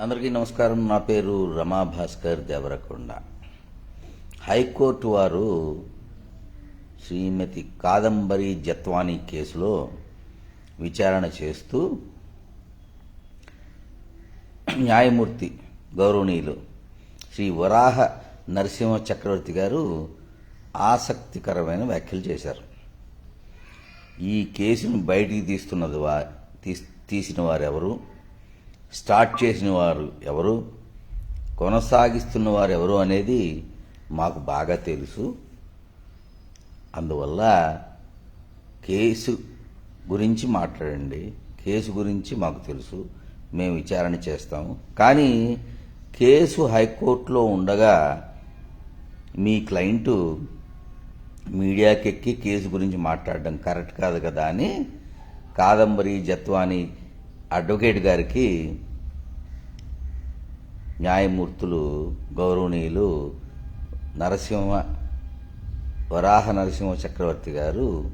అందరికీ నమస్కారం. నా పేరు రమా భాస్కర్ దేవరకొండ. హైకోర్టు వారు శ్రీమతి కాదంబరి జత్వానీ కేసులో విచారణ చేస్తూ న్యాయమూర్తి గౌరవనీయులు శ్రీ వరాహ నరసింహ చక్రవర్తి గారు ఆసక్తికరమైన వ్యాఖ్యలు చేశారు. ఈ కేసును బయటికి తీస్తున్నది వా తీసిన వారెవరు? స్టార్ట్ చేసిన వారు ఎవరు? కొనసాగిస్తున్న వారు ఎవరు అనేది మాకు బాగా తెలుసు. అందువల్ల కేసు గురించి మాట్లాడండి. కేసు గురించి మాకు తెలుసు. మేము విచారణ చేస్తాము. కానీ కేసు హైకోర్టులో ఉండగా మీ క్లయింట్ మీడియాకి ఎక్కి కేసు గురించి మాట్లాడడం కరెక్ట్ కాదు కదా అని కాదంబరి జత్వాని అడ్వకేట్ గారికి న్యాయమూర్తులు గౌరవనీయులు నరసింహ వరాహ నరసింహ చక్రవర్తి గారు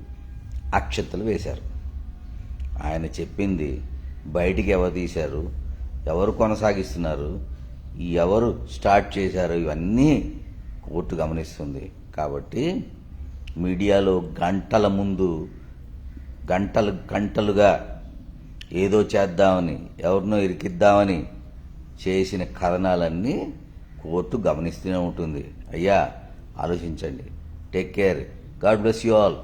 అక్షతలు వేశారు. ఆయన చెప్పింది బయటికి ఎవరు తీశారు ఎవరు కొనసాగిస్తున్నారు ఎవరు స్టార్ట్ చేశారు ఇవన్నీ కోర్టు గమనిస్తుంది. కాబట్టి మీడియాలో గంటల ముందు గంటలు గంటలుగా ఏదో చేద్దామని ఎవరినో ఇరికిద్దామని చేసిన కథనాలన్నీ కోర్టు గమనిస్తూనే ఉంటుంది. అయ్యా ఆలోచించండి. Take care. God bless you all.